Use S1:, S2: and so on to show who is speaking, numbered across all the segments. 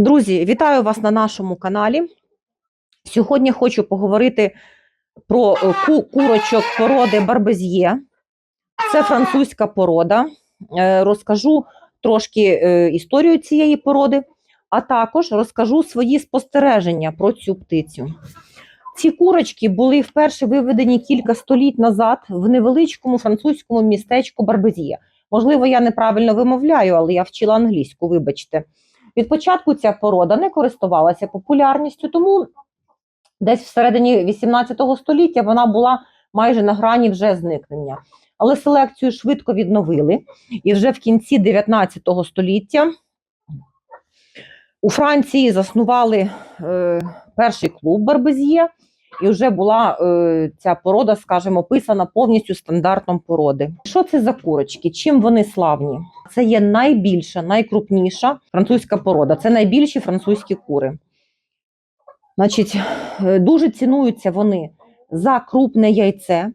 S1: Друзі, вітаю вас на нашому каналі. Сьогодні хочу поговорити про е, ку- курочок породи Барбез'є. Це французька порода. Е, Розкажу трошки е, історію цієї породи, а також розкажу свої спостереження про цю птицю. Ці курочки були вперше виведені кілька століть назад в невеличкому французькому містечку Барбез'є. Можливо, я неправильно вимовляю, але я вчила англійську, вибачте. Від початку ця порода не користувалася популярністю, тому десь всередині 18 століття вона була майже на грані вже зникнення. Але селекцію швидко відновили, і вже в кінці 19 століття у Франції заснували е, перший клуб Барбез'є, і вже була е, ця порода, скажімо, описана повністю стандартом породи. Що це за курочки? Чим вони славні? Це є найбільша, найкрупніша французька порода. Це найбільші французькі кури. Значить, е, дуже цінуються вони за крупне яйце.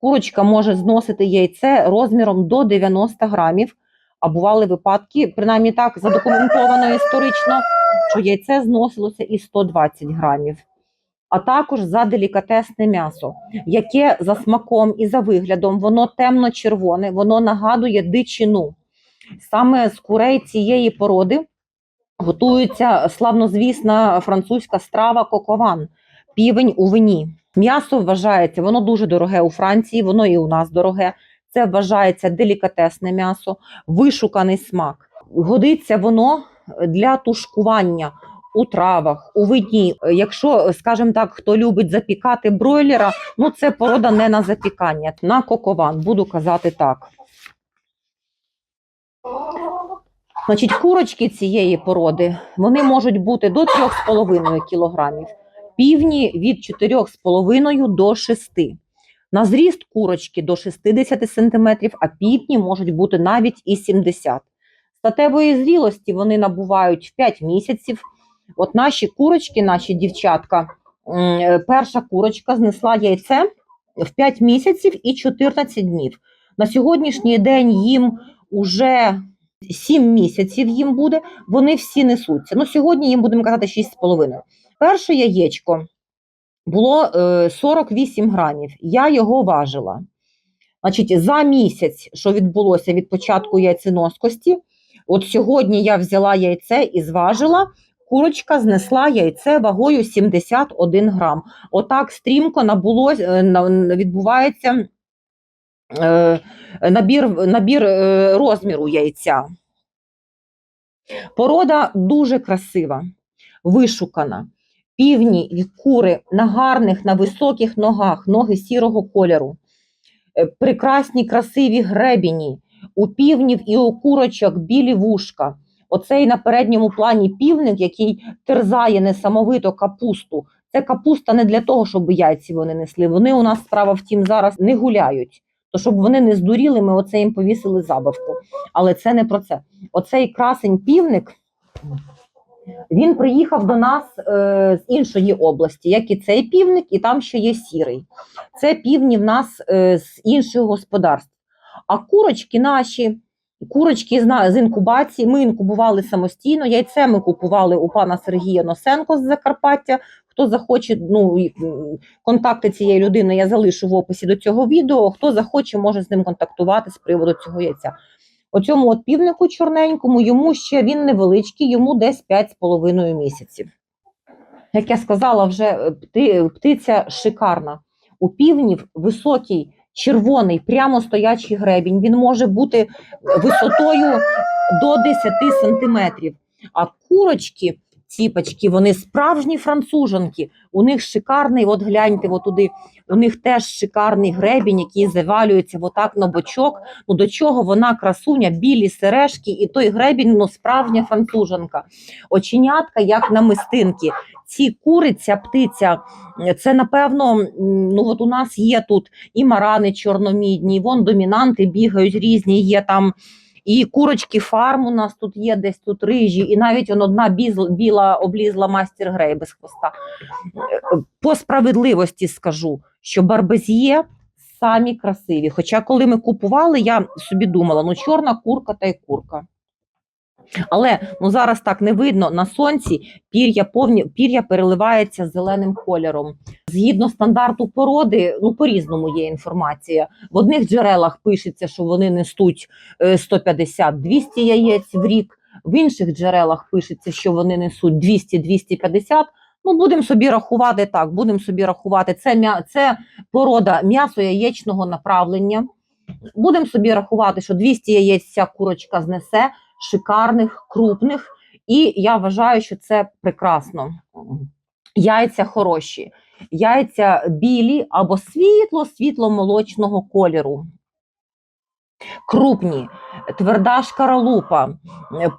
S1: Курочка може зносити яйце розміром до 90 грамів. А бували випадки, принаймні так задокументовано історично, що яйце зносилося і 120 грамів. А також за делікатесне м'ясо, яке за смаком і за виглядом воно темно-червоне, воно нагадує дичину. Саме з курей цієї породи готується славнозвісна французька страва кокован, півень у вині. М'ясо вважається, воно дуже дороге у Франції, воно і у нас дороге. Це вважається делікатесне м'ясо, вишуканий смак. Годиться воно для тушкування у травах, у вині. Якщо, скажімо так, хто любить запікати бройлера, ну це порода не на запікання, на кокован, буду казати так. Значить, курочки цієї породи вони можуть бути до 3,5 кілограмів, півні від 4,5 до 6. На зріст курочки до 60 см, а півні можуть бути навіть і 70 Статевої зрілості вони набувають в 5 місяців. От наші курочки, наші дівчатка, е, перша курочка знесла яйце в 5 місяців і 14 днів. На сьогоднішній день їм уже 7 місяців їм буде, вони всі несуться. Ну, сьогодні їм будемо казати 6,5. Перше яєчко було е, 48 грамів. Я його важила. Значить, за місяць, що відбулося від початку яйценоскості, от сьогодні я взяла яйце і зважила. Курочка знесла яйце вагою 71 грам. Отак стрімко набуло, е, відбувається е, набір, набір е, розміру яйця. Порода дуже красива, вишукана. Півні і кури на гарних, на високих ногах, ноги сірого кольору, Е, прекрасні, красиві гребені. У півнів і у курочок білі вушка. Оцей на передньому плані півник, який терзає несамовито капусту. Це капуста не для того, щоб яйці вони несли. Вони у нас справа втім зараз не гуляють. Щоб вони не здуріли, ми оце їм повісили забавку. Але це не про це. Оцей красень півник. Він приїхав до нас е, з іншої області, як і цей півник, і там ще є сірий. Це півні в нас е, з інших господарств. А курочки наші, курочки з, інкубації, ми інкубували самостійно. Яйце ми купували у пана Сергія Носенко з Закарпаття. Хто захоче, ну контакти цієї людини я залишу в описі до цього відео. Хто захоче, може з ним контактувати з приводу цього яйця. Оцьому от півнику чорненькому, йому ще він невеличкий, йому десь 5,5 місяців. Як я сказала, вже е, пти, птиця шикарна. У півнів високий червоний, прямо стоячий гребінь. Він може бути висотою до 10 сантиметрів. А курочки, ціпочки, вони справжні француженки. У них шикарний, от гляньте, от туди, у них теж шикарний гребінь, який завалюється отак на бочок. Ну до чого вона красуня, білі сережки, і той гребінь, ну справжня француженка. Оченятка, як намистинки. Ці кури, ця птиця, це напевно, ну от у нас є тут і марани чорномідні, вон домінанти бігають різні, є там. І курочки фарм у нас тут є, десь тут рижі, і навіть он одна біла облізла мастер грей без хвоста. По справедливості скажу, що барбез'є самі красиві. Хоча, коли ми купували, я собі думала, ну чорна курка та й курка. Але ну зараз так не видно на сонці. Пір'я повні пір'я переливається зеленим кольором. Згідно стандарту породи, ну по-різному є інформація. В одних джерелах пишеться, що вони несуть е, 150-200 яєць в рік. В інших джерелах пишеться, що вони несуть 200-250. Ну, будемо собі рахувати так. Будемо собі рахувати. Це це порода м'ясо яєчного направлення. Будемо собі рахувати, що 200 яєць ця курочка знесе, шикарних, крупних, і я вважаю, що це прекрасно. Яйця хороші, яйця білі або світло, світло-молочного кольору. Крупні, тверда шкаралупа.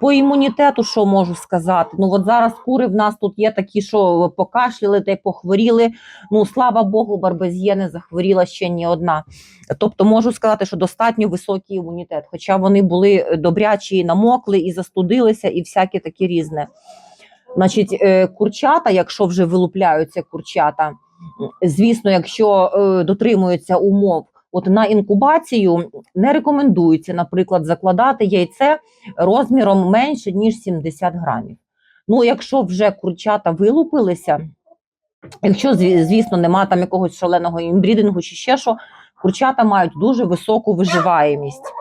S1: По імунітету, що можу сказати? Ну, от зараз кури в нас тут є такі, що покашляли та й похворіли. Ну, слава Богу, барбезє не захворіла ще ні одна. Тобто можу сказати, що достатньо високий імунітет, хоча вони були добрячі, і намокли, і застудилися, і всяке таке різне. Значить, е, курчата, якщо вже вилупляються курчата, звісно, якщо е, дотримуються умов, от на інкубацію не рекомендується, наприклад, закладати яйце розміром менше ніж 70 грамів. Ну, якщо вже курчата вилупилися, якщо звісно нема там якогось шаленого імбрідингу чи ще що, курчата мають дуже високу виживаємість.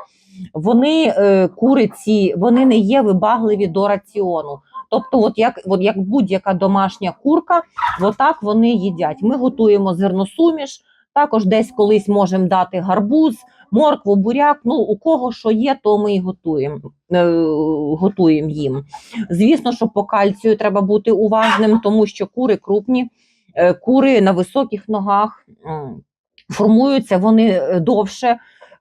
S1: Вони е, куриці, вони не є вибагливі до раціону. Тобто, от як, от як будь-яка домашня курка, отак вони їдять. Ми готуємо зерносуміш, також десь колись можемо дати гарбуз, моркву, буряк. Ну, у кого що є, то ми і готуємо, е, готуємо їм. Звісно, що по кальцію треба бути уважним, тому що кури крупні, е, кури на високих ногах формуються вони е, довше.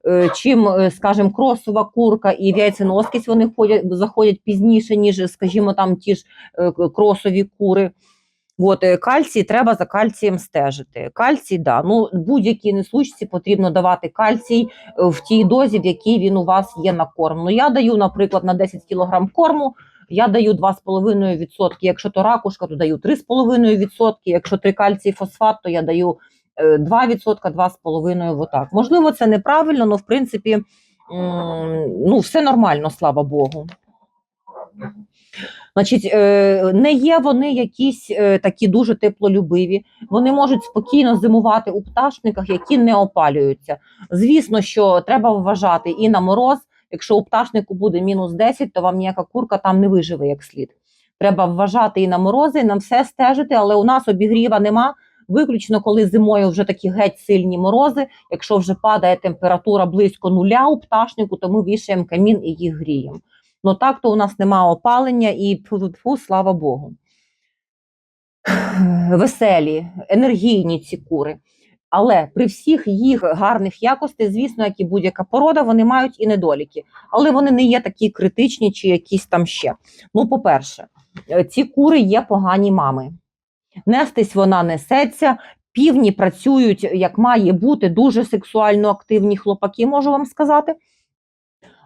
S1: Е, Чим, е, скажімо, кросова курка і яйценоскість вони ходять, заходять пізніше, ніж, скажімо, там ті ж е, кросові кури. От, кальцій треба за кальцієм стежити. Кальцій, да. Ну, будь-якій несучці потрібно давати кальцій в тій дозі, в якій він у вас є на корм. Ну, я даю, наприклад, на 10 кг корму, я даю 2,5%. Якщо то ракушка, то даю 3,5%. Якщо трикальцій фосфат, то я даю 2%, 2,5%. Отак. Можливо, це неправильно, але в принципі ну, все нормально, слава Богу. Значить, е, не є вони якісь е, такі дуже теплолюбиві. Вони можуть спокійно зимувати у пташниках, які не опалюються. Звісно, що треба вважати і на мороз. Якщо у пташнику буде мінус 10, то вам ніяка курка там не виживе як слід. Треба вважати і на морози, і на все стежити, але у нас обігріва нема. Виключно, коли зимою вже такі геть сильні морози. Якщо вже падає температура близько нуля у пташнику, то ми вішаємо камін і їх гріємо. Ну так то у нас нема опалення і тьфу-тьфу, слава Богу. Веселі, енергійні ці кури. Але при всіх їх гарних якостей, звісно, як і будь-яка порода, вони мають і недоліки. Але вони не є такі критичні чи якісь там ще. Ну, по-перше, е, ці кури є погані мами. Нестись вона несеться, півні працюють як має бути, дуже сексуально активні хлопаки, можу вам сказати.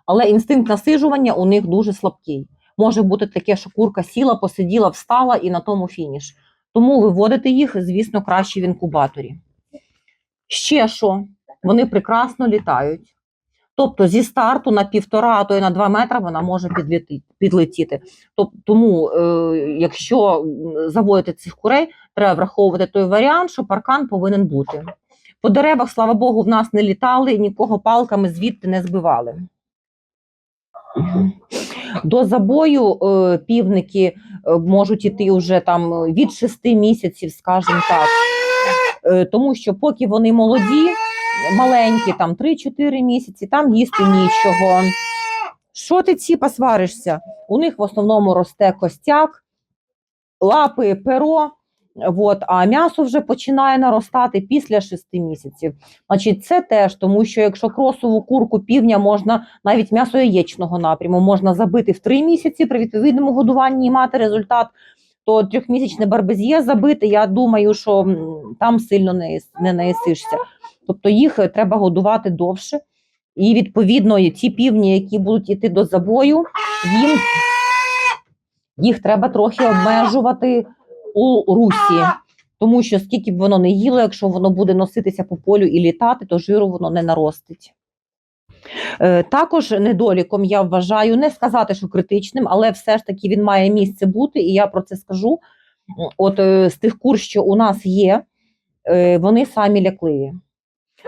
S1: Але інстинкт насижування у них дуже слабкий. Може бути таке, що курка сіла, посиділа, встала і на тому фініш. Тому виводити їх, звісно, краще в інкубаторі. Ще що, вони прекрасно літають. Тобто зі старту на півтора, а то й на два метри вона може підлетіти. Тоб- Тому, е, якщо заводити цих курей, треба враховувати той варіант, що паркан повинен бути. По деревах, слава Богу, в нас не літали і нікого палками звідти не збивали. До забою е, півники е, можуть іти вже там від 6 місяців, скажімо так. Е, тому що поки вони молоді, маленькі, там 3-4 місяці, там їсти нічого. Що ти ці посваришся? У них в основному росте костяк, лапи, перо. От, а м'ясо вже починає наростати після 6 місяців. Значить, це теж тому, що якщо кросову курку півня можна навіть м'ясо яєчного напряму можна забити в 3 місяці при відповідному годуванні і мати результат, то трьохмісячне барбезє забити, я думаю, що там сильно не, не наїсишся. Тобто їх е, треба годувати довше. І відповідно і ті півні, які будуть йти до забою, їм їх треба трохи обмежувати у русі. Тому що скільки б воно не їло, якщо воно буде носитися по полю і літати, то жиру воно не наростить. Е, Також недоліком я вважаю, не сказати, що критичним, але все ж таки він має місце бути, і я про це скажу. От е, з тих кур, що у нас є, вони самі лякливі.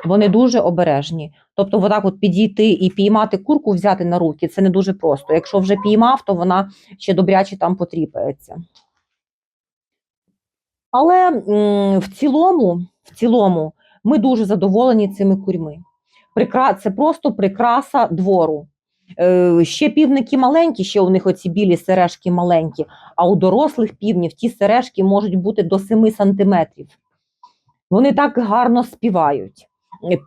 S1: Вони дуже обережні. Тобто, отак от підійти і піймати курку, взяти на руки, це не дуже просто. Якщо вже піймав, то вона ще добряче там потріпається. Але в цілому, в цілому, ми дуже задоволені цими курьми. Це просто прикраса двору. Е, ще півники маленькі, ще у них оці білі сережки маленькі, а у дорослих півнів ті сережки можуть бути до 7 сантиметрів. Вони так гарно співають.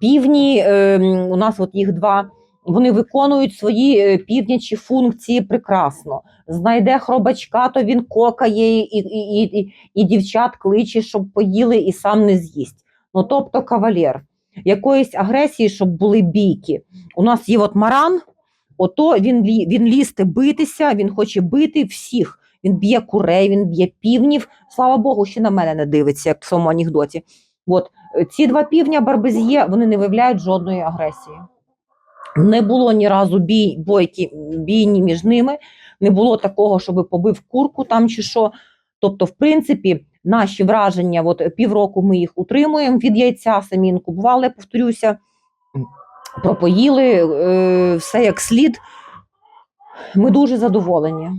S1: Півні, е, у нас от їх два, вони виконують свої е, півнячі функції прекрасно. Знайде хробачка, то він кокає і, і, і, і, дівчат кличе, щоб поїли і сам не з'їсть. Ну тобто кавалер. Якоїсь агресії, щоб були бійки. У нас є от маран, ото він, він лізти битися, він хоче бити всіх. Він б'є курей, він б'є півнів. Слава Богу, ще на мене не дивиться, як в цьому анекдоті. От ці два півня барбезє, вони не виявляють жодної агресії. Не було ні разу бій, бойки, бійні між ними, не було такого, щоб побив курку там чи що. Тобто, в принципі, наші враження, от півроку ми їх утримуємо від яйця, самі інкубували, повторюся, пропоїли, е, все як слід. Ми дуже задоволені.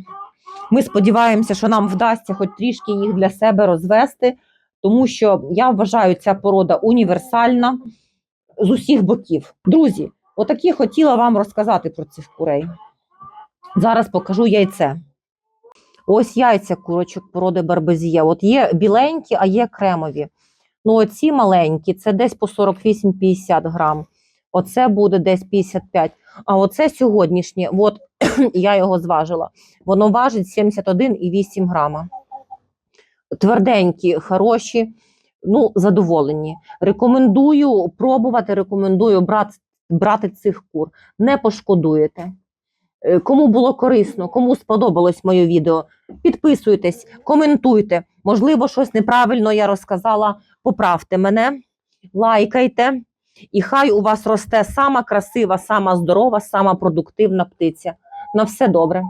S1: Ми сподіваємося, що нам вдасться хоч трішки їх для себе розвести, тому що я вважаю, ця порода універсальна з усіх боків. Друзі, отакі хотіла вам розказати про цих курей. Зараз покажу яйце. Ось яйця курочок породи барбезія. От є біленькі, а є кремові. Ну, оці маленькі, це десь по 48-50 грам. Оце буде десь 55. А оце сьогоднішнє, от я його зважила. Воно важить 71,8 грама. Тверденькі, хороші, ну, задоволені. Рекомендую пробувати, рекомендую брати, брати цих кур. Не пошкодуєте. Е, Кому було корисно, кому сподобалось моє відео, підписуйтесь, коментуйте. Можливо, щось неправильно я розказала. Поправте мене, лайкайте, і хай у вас росте сама красива, сама здорова, сама продуктивна птиця. На все добре.